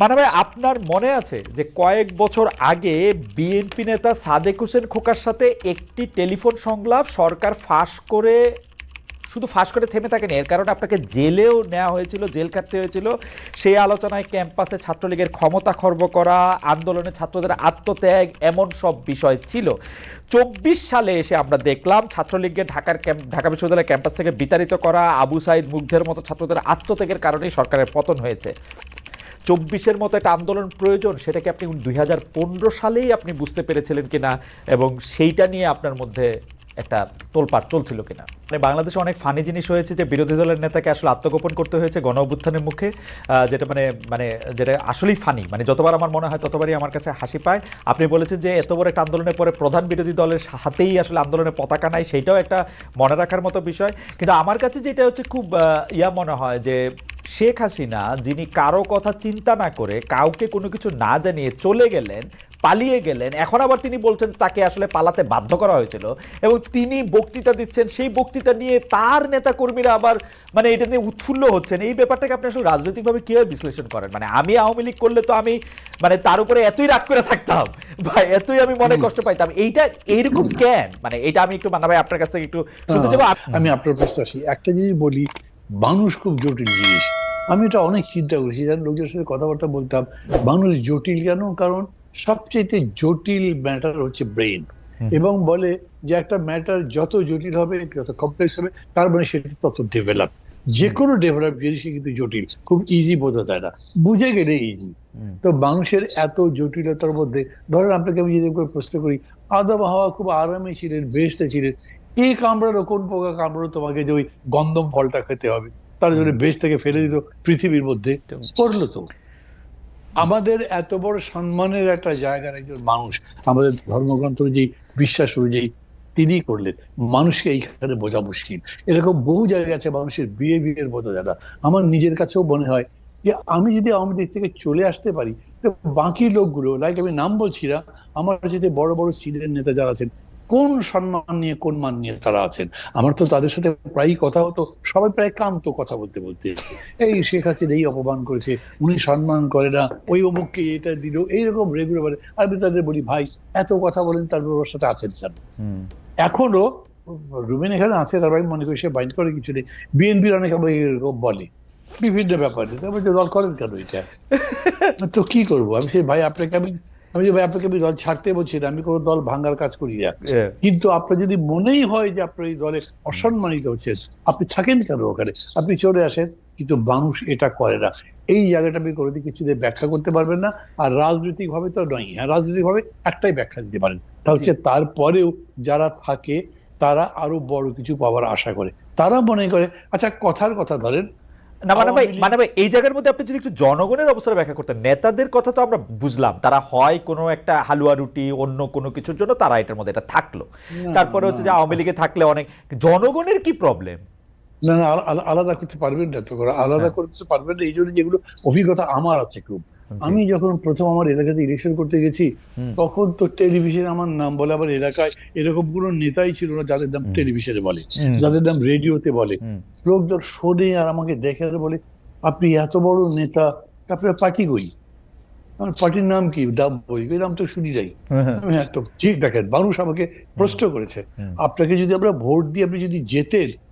মানে ভাই, আপনার মনে আছে যে কয়েক বছর আগে বিএনপি নেতা সাদেক হোসেন খোকার সাথে একটি টেলিফোন সংলাপ সরকার ফাঁস করে, শুধু ফাঁস করে থেমে থাকেনি, এর কারণে আপনাকে জেলেও নেওয়া হয়েছিল, জেল কাটতে হয়েছিল। সেই আলোচনায় ক্যাম্পাসে ছাত্রলীগের ক্ষমতা খর্ব করা, আন্দোলনে ছাত্রদের আত্মত্যাগ, এমন সব বিষয় ছিল। চব্বিশ সালে এসে আমরা দেখলাম ছাত্রলীগকে ঢাকার ক্যাম্প ঢাকা বিশ্ববিদ্যালয়ের ক্যাম্পাস থেকে বিতাড়িত করা, আবু সাইদ মুগ্ধের মতো ছাত্রদের আত্মত্যাগের কারণেই সরকারের পতন হয়েছে। চব্বিশের মতো একটা আন্দোলন প্রয়োজন, সেটাকে আপনি দুই হাজার পনেরো সালেই আপনি বুঝতে পেরেছিলেন কিনা এবং সেইটা নিয়ে আপনার মধ্যে একটা তোলপাট চলছিল কিনা। বাংলাদেশে অনেক ফানি জিনিস হয়েছে যে বিরোধী দলের নেতাকে আসলে আত্মগোপন করতে হয়েছে গণ অভ্যুত্থানের মুখে যেটা মানে মানে যেটা আসলেই ফানি মানে যতবার আমার মনে হয় ততবারই আমার কাছে হাসি পায়। আপনি বলেছেন যে এত বড় একটা আন্দোলনের পরে প্রধান বিরোধী দলের হাতেই আসলে আন্দোলনের পতাকা নাই, সেইটাও একটা মনে রাখার মতো বিষয়। কিন্তু আমার কাছে যেটা হচ্ছে খুব ইয়া মনে হয় যে শেখ হাসিনা, যিনি কারও কথা চিন্তা না করে কাউকে কোনো কিছু না জানিয়ে চলে গেলেন, পালিয়ে গেলেন, এখন আবার তিনি বলছেন তাকে আসলে পালাতে বাধ্য করা হয়েছিল এবং তিনি বক্তৃতা দিচ্ছেন, সেই বক্তৃতা নিয়ে তার নেতা কর্মীরা আবার মানে এটা নিয়ে উৎফুল্ল হচ্ছেন। এই ব্যাপারটাকে আপনি আসলে রাজনৈতিকভাবে কীভাবে বিশ্লেষণ করেন? মানে আমি আওয়ামী লীগ করলে তো আমি মানে তার উপরে এতই রাগ করে থাকতাম বা এতই আমি মনে কষ্ট পাইতাম। এইটা এইরকম কেন? মানে এটা আমি একটু মানা ভাই আপনার কাছ থেকে একটু শুনতে চাবো। আমি আপনার প্রশ্ন আসি। একটা জিনিস বলি মানুষ খুব জটিল জিনিস। আমি এটা অনেক চিন্তা করেছি। যার লোকদের সাথে কথাবার্তা বলতাম মানুষ জটিল কেন? কারণ সবচেয়ে জটিল ম্যাটার হচ্ছে ব্রেন এবং বলে যে একটা ম্যাটার যত জটিল হবে যত কমপ্লেক্স হবে তার মানে সেটা তত ডেভেলপ যে কোনো ডেভেলপ জিনিসই কিন্তু জটিল খুব ইজি বোঝা যায় না। বুঝে গেলে ইজি তো মানুষের এত জটিলতার মধ্যে ধরেন আপনাকে আমি যদি প্রশ্ন করি আদম হাওয়া খুব আরামে ছিলেন বেসতে ছিলেন কে কামড়ালো কোন পোকা কামড়ালো তোমাকে যে ওই গন্ধম ফলটা খেতে হবে? তার জন্য বেশ থেকে ফেলে দিল পৃথিবীর মধ্যে করল তো। আমাদের এত বড় সম্মানের একটা জায়গার একজন মানুষ আমাদের ধর্মগ্রন্থ অনুযায়ী বিশ্বাস অনুযায়ী তিনি করলেন। মানুষকে এইখানে বোঝা মুশকিল এরকম বহু জায়গা আছে মানুষের বিহেভিয়ার বোঝা না আমার নিজের কাছেও মনে হয় যে আমি যদি আওয়ামী লীগ থেকে চলে আসতে পারি বাকি লোকগুলো লাইক আমি নাম বলছি না, আমার সাথে বড় বড় সিনিয়র নেতা যারা আছেন কোন সম্মান নিয়ে কোন মান নিয়ে তারা আছেন? আমার তো তাদের সাথে প্রায়ই কথা হতো সবাই প্রায় কান্ত কথা বলতে বলতে। এই শেখ হাসিনা এই অপমান করেছে উনি সম্মান করে না ওই অমুককে এটা দিল এইরকম রেগুলার আমি তাদের বলি ভাই এত কথা বলেন তারপর ওর সাথে আছেন হুম। এখনও রুবেন এখানে আছে তারপর আমি মনে করি সে বাইন্ড করে কিছু নেই। বিএনপির অনেক এরকম বলে বিভিন্ন ব্যাপারে। তারপর দল করেন কেন এটা? তো কি করব? আমি সে ভাই আপনাকে আমি আমি যে ভাই আপনাকে আমি দল ছাড়তে বলছি না আমি কোনো দল ভাঙ্গার কাজ করি না. কিন্তু আপনার যদি মনেই হয় যে আপনার এই দলে অসম্মানিত হচ্ছেন আপনি থাকেন কেন ওখানে? আপনি চলে আসেন কিন্তু মানুষ এটা করে না। এই জায়গাটা আপনি কোনো কিছুতে ব্যাখ্যা করতে পারবেন না আর রাজনৈতিকভাবে তো নয়। হ্যাঁ রাজনৈতিকভাবে একটাই ব্যাখ্যা দিতে পারেন। তা হচ্ছে তারপরেও যারা থাকে তারা আরও বড় কিছু পাওয়ার আশা করে। তারা মনে করে আচ্ছা কথার কথা ধরেন না মানে ভাই মানে ভাই এই জায়গার মধ্যে আপনি যদি একটু জনগণের অবস্থা ব্যাখ্যা করতেন নেতাদের কথা তো আমরা বুঝলাম তারা হয় কোনো একটা হালুয়া রুটি অন্য কোনো কিছুর জন্য তারা এটার মধ্যে এটা থাকল। তারপরে হচ্ছে যে আওয়ামী লীগে থাকলে অনেক জনগণের কি প্রবলেম না না আলা- আলা- আলাদা করতে পারবেন না তো আলাদা হ্যাঁ। করতে পারবেন না এই জন্য যেগুলো অভিজ্ঞতা আমার আছে খুব। আমি যখন প্রথম আমার এলাকাতে ইলেকশন করতে গেছি তখন তো টেলিভিশনে আমার নাম বলে আমার এলাকায় এরকম কোনো নেতাই ছিল না যাদের নাম। টেলিভিশনে বলে। যাদের নাম রেডিওতে বলে। লোকজন শোনে আর আমাকে দেখে আর বলে আপনি এত বড় নেতা আপনার পার্টি কই? আমার পার্টির নাম কি? ডাব বই এই নাম তো শুনি যাই আমি হ্যাঁ তো ঠিক দেখেন মানুষ আমাকে প্রশ্ন করেছে। আপনাকে যদি আমরা ভোট দিয়ে আপনি যদি জেতেন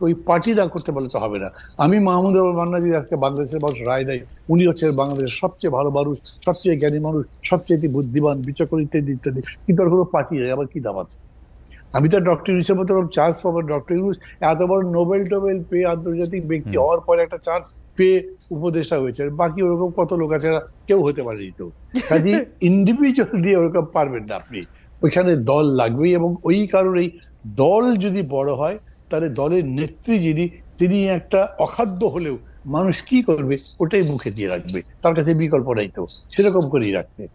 ওই পার্টি না করতে পারলে তো হবে না। আমি মাহমুদ আবুল মান্না যদি আজকে বাংলাদেশের মানুষ রায় দেয় উনি হচ্ছে বাংলাদেশের সবচেয়ে ভালো মানুষ সবচেয়ে জ্ঞানী মানুষ সবচেয়ে বুদ্ধিমান বিচক্ষণ ইত্যাদি ইত্যাদি। কিন্তু আর কোনো পার্টি নেই আবার কি দাম আছে? আমি তো ডক্টর ইউনুসের মতো চান্স পাবো ডক্টর ইউনুস এত বড় নোবেল টোবেল পেয়ে আন্তর্জাতিক ব্যক্তি হওয়ার পরে একটা চান্স পেয়ে উপদেষ্টা হয়েছে বাকি ওরকম কত লোক আছে কেউ হতে পারেনি তো। কাজে ইন্ডিভিজুয়াল দিয়ে ওরকম পারবেন না আপনি। ওইখানে দল লাগবেই এবং ওই কারণেই দল যদি বড় হয় তাহলে দলের নেত্রী যিনি, তিনি একটা অখাদ্য হলেও মানুষ কি করবে? ওটাই মুখে দিয়ে রাখবে। তার কাছে বিকল্প নাই তো। সেরকম করেই রাখবে।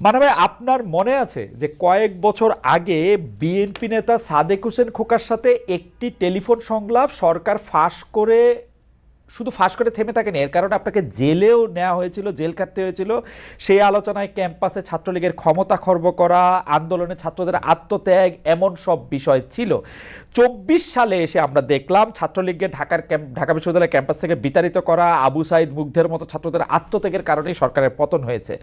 মানে ভাই, আপনার মনে আছে যে কয়েক বছর আগে বিএনপি নেতা সাদেক হোসেন খোকার সাথে একটি টেলিফোন সংলাপ সরকার ফাঁস করে শুধু ফাঁস করে থেমে থাকেনি, এর কারণে আপনাকে জেলেও নেওয়া হয়েছিল, জেল কাটতে হয়েছিল। সেই আলোচনায় ক্যাম্পাসে ছাত্রলীগের ক্ষমতা খর্ব করা, আন্দোলনে ছাত্রদের আত্মত্যাগ, এমন সব বিষয় ছিল। চব্বিশ সালে এসে আমরা দেখলাম ছাত্রলীগকে ঢাকার ক্যাম্প ঢাকা বিশ্ববিদ্যালয়ের ক্যাম্পাস থেকে বিতাড়িত করা আবু সাইদ মুগ্ধের মতো ছাত্রদের আত্মত্যাগের কারণেই সরকারের পতন হয়েছে।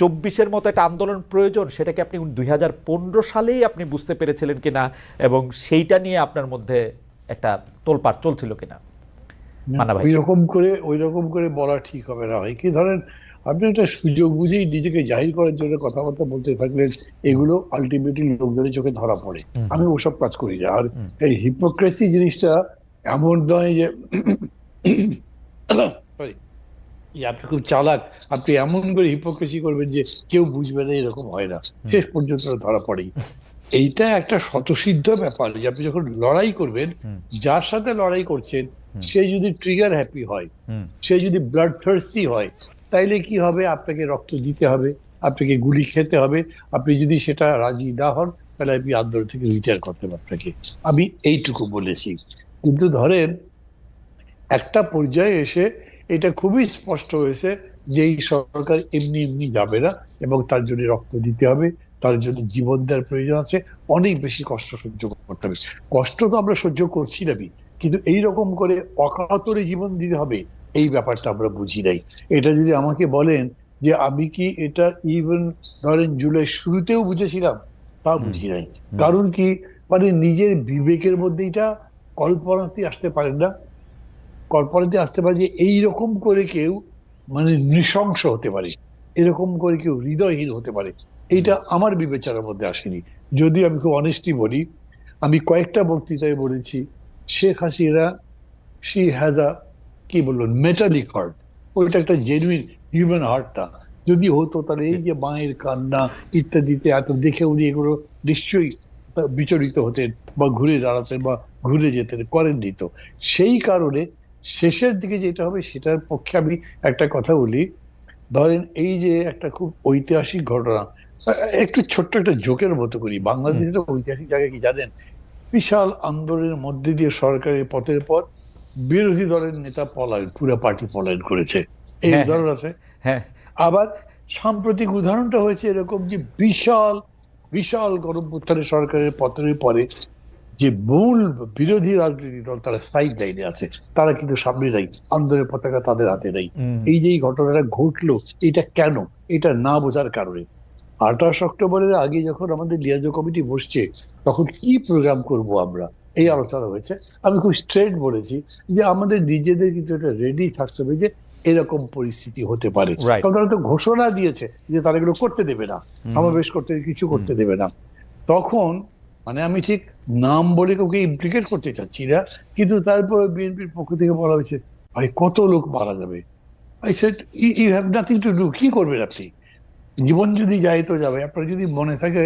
চব্বিশের মতো একটা আন্দোলন প্রয়োজন, সেটাকে আপনি দুই হাজার পনেরো সালেই আপনি বুঝতে পেরেছিলেন কিনা এবং সেইটা নিয়ে আপনার মধ্যে একটা তোলপাড় চলছিল কিনা। ওই রকম করে ওই রকম করে বলা ঠিক হবে না। হয় কি ধরেন আপনি একটা সুযোগ বুঝেই নিজেকে জাহির করার জন্য কথাবার্তা বলতে থাকলেন এগুলো আলটিমেটলি লোকজনের চোখে ধরা পড়ে। আমি ওসব কাজ করি না। আর এই হিপোক্রেসি জিনিসটা এমন নয় যে আপনি খুব চালাক। আপনি এমন করে হিপোক্রেসি করবেন যে কেউ বুঝবে না এরকম হয় না। শেষ পর্যন্ত ধরা পড়েই। এইটা একটা স্বতঃসিদ্ধ ব্যাপার যে আপনি যখন লড়াই করবেন যার সাথে লড়াই করছেন সে যদি ট্রিগার হ্যাপি হয় সে যদি ব্লাড থার্সি হয় তাইলে কি হবে? আপনাকে রক্ত দিতে হবে আপনাকে গুলি খেতে হবে। আপনি যদি সেটা রাজি না হন তাহলে আপনি আন্দোলন থেকে রিটায়ার করতে হবে আপনাকে। আমি এইটুকু বলেছি। কিন্তু ধরেন একটা পর্যায়ে এসে এটা খুবই স্পষ্ট হয়েছে যে এই সরকার এমনি এমনি যাবে না এবং তার জন্য রক্ত দিতে হবে তার জন্য জীবন দেওয়ার প্রয়োজন আছে অনেক বেশি কষ্ট সহ্য করতে হবে। কষ্ট তো আমরা সহ্য করছি না কিন্তু এই রকম করে অকাতরে জীবন দিতে হবে এই ব্যাপারটা আমরা বুঝি নাই। এটা যদি আমাকে বলেন যে আমি কি এটা ইভেন ধরেন জুলাই শুরুতেও বুঝেছিলাম তা বুঝি নাই। কারণ কি? মানে নিজের বিবেকের মধ্যে এটা কল্পনাতে আসতে পারেন না। কল্পনাতে আসতে পারে যে এইরকম করে কেউ মানে নৃশংস হতে পারে, এরকম করে কেউ হৃদয়হীন হতে পারে। এইটা আমার বিবেচনার মধ্যে আসেনি। যদি আমি খুব অনেস্টি বলি, আমি কয়েকটা বক্তৃতায় বলেছি, Sheikh Hasina she has a কি বলল মেটালিক হার্ট ওইটা একটা জেনুইন হিউম্যান হার্টটা যদি হতো তাহলে এই যে মায়ের কান্না ইত্যাদিতে এত দেখে উনি এগুলো নিশ্চয়ই বিচলিত হতেন বা ঘুরে দাঁড়াতেন বা ঘুরে যেতেন, করেননি তো। সেই কারণে শেষের দিকে যেটা হবে সেটার পক্ষে আমি একটা কথা বলি। ধরেন এই যে একটা খুব ঐতিহাসিক ঘটনা একটু ছোট্ট একটা জোকের মতো করি। বাংলাদেশের ঐতিহাসিক জায়গা কি জানেন? বিশাল আন্দোলনের মধ্যে দিয়ে সরকারের পথের পর বিরোধী দলের নেতা পলায়ন পুরো পার্টি পলায়ন করেছে। এই হ্যাঁ, উদাহরণ আছে? হ্যাঁ। আবার সাম্প্রতিক উদাহরণটা হয়েছে এরকম যে বিশাল বিশাল গণপুত্থানে সরকারের পতনের পরে যে মূল বিরোধী রাজনৈতিক দল তারা সাইড লাইনে আছে তারা কিন্তু সামনে নাই আন্দোলনের পতাকা তাদের হাতে নাই। এই যে ঘটনাটা ঘটলো এটা কেন? এটা না বোঝার কারণে। আঠাশ অক্টোবরের আগে যখন আমাদের লিয়াজো কমিটি বসছে তখন কি প্রোগ্রাম করব আমরা? এই আলোচনা হয়েছে। আমি খুব স্ট্রেট বলেছি যে আমাদের নিজেদের কিন্তু এটা রেডি থাকতে হবে যে এরকম পরিস্থিতি হতে পারে। কারণ তারা তো ঘোষণা দিয়েছে যে তারা এগুলো করতে দেবে না। সমাবেশ করতে কিছু করতে দেবে না। তখন মানে আমি ঠিক নাম বলে কাউকে ইমপ্লিকেট করতে চাচ্ছি না কিন্তু তারপর বিএনপির পক্ষ থেকে বলা হয়েছে ভাই কত লোক মারা যাবে? I said you have nothing to do কি করবেন আপনি? জীবন যদি যায় তো যাবে। আপনার যদি মনে থাকে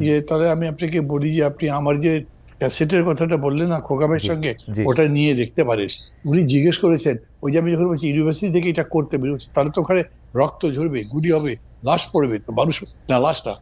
যে তাহলে আমি আপনাকে বলি যে আপনি আমার যে ক্যাসেটের কথাটা বললেন না খোকাবের জি, সঙ্গে ওটা নিয়ে দেখতে পারেন। উনি জিজ্ঞেস করেছেন ওই যে আমি যখন বলছি ইউনিভার্সিটি থেকে এটা করতে বেরোচ্ছি তাহলে তো ওখানে রক্ত ঝরবে গুলি হবে লাশ পড়বে তো মানুষ না লাশ না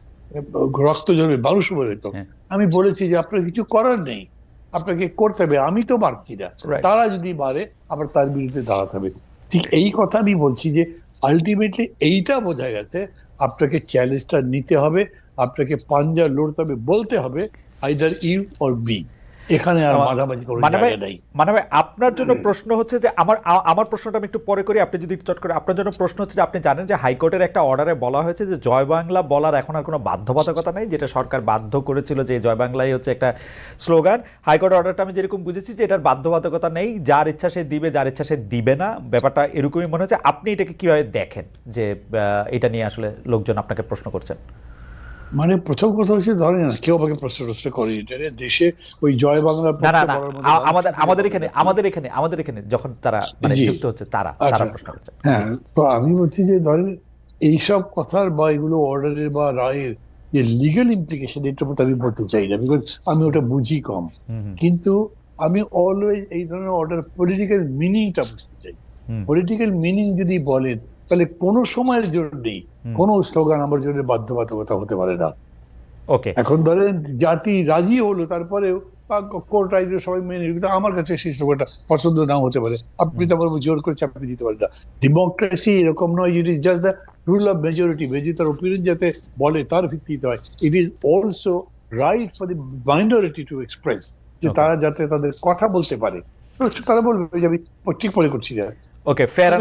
রক্ত জমে মানুষ মরে তো। হ্যাঁ। আমি বলেছি যে আপনার কিছু করার নেই। আপনাকে করতে হবে আমি তো পারছি না। তারা যদি মারে আবার তার বিরুদ্ধে দাঁড়াতে হবে। ঠিক এই কথা আমি বলছি যে আলটিমেটলি এইটা বোঝা গেছে আপনাকে চ্যালেঞ্জটা নিতে হবে আপনাকে পাঞ্জা লড়তে হবে বলতে হবে আইদার ইউ অর বি এখানে আর মাঝামাঝি কোনো মানে ভাই মানে ভাই আপনার জন্য প্রশ্ন হচ্ছে যে আমার আমার প্রশ্নটা আমি একটু পরে করি আপনি যদি চট করে আপনার জন্য প্রশ্ন হচ্ছে যে আপনি জানেন যে হাইকোর্টের একটা অর্ডারে বলা হয়েছে যে জয় বাংলা বলার এখন আর কোনো বাধ্যবাধকতা নেই যেটা সরকার বাধ্য করেছিল যে জয় বাংলাই হচ্ছে একটা স্লোগান। হাইকোর্ট অর্ডারটা আমি যেরকম বুঝেছি যে এটার বাধ্যবাধকতা নেই যার ইচ্ছা সে দিবে যার ইচ্ছা সে দিবে না ব্যাপারটা এরকমই মনে হচ্ছে। আপনি এটাকে কীভাবে দেখেন যে এটা নিয়ে আসলে লোকজন আপনাকে প্রশ্ন করছেন? মানে প্রথম কথা হচ্ছে ধরেন না কেউ আমাকে প্রশ্ন টশ্ন করে এটা দেশে ওই জয় মানুষ আমাদের আমাদের এখানে আমাদের এখানে আমাদের এখানে যখন তারা মানে যুক্ত হচ্ছে তারা তারা আচ্ছা। প্রশ্ন করছে। হ্যাঁ তো আমি বলছি যে ধরেন এইসব কথার বা এগুলো অর্ডারের বা রায়ের যে লিগাল ইমপ্লিকেশন এটার মধ্যে আমি বলতে চাই না বিকজ আমি ওটা বুঝি কম। কিন্তু আমি অলওয়েজ এই ধরনের অর্ডার পলিটিক্যাল মিনিংটা বুঝতে চাই। পলিটিক্যাল মিনিং যদি বলেন তাহলে কোনো সময়ের জন্যই। কোনো স্লোগান আমার জন্য বাধ্যবাধকতা হতে পারে না। ওকে। এখন ধরেন জাতি রাজি হলো তারপরেও কোর্ট সবাই মেনে কিন্তু আমার কাছে সেই স্লোগানটা পছন্দ নাও হতে পারে। আপনি তো আমার জোর করে চাপিয়ে দিতে পারেন না। ডেমোক্রেসি এরকম নয় it is just the rule of majority মেজরিটার opinion যাতে বলে তার ভিত্তিতে হয়। It is also right for the minority to express যে তারা যাতে তাদের কথা বলতে পারে। তারা বলবে যে আমি ঠিক মনে করছি ওকে ফেয়ার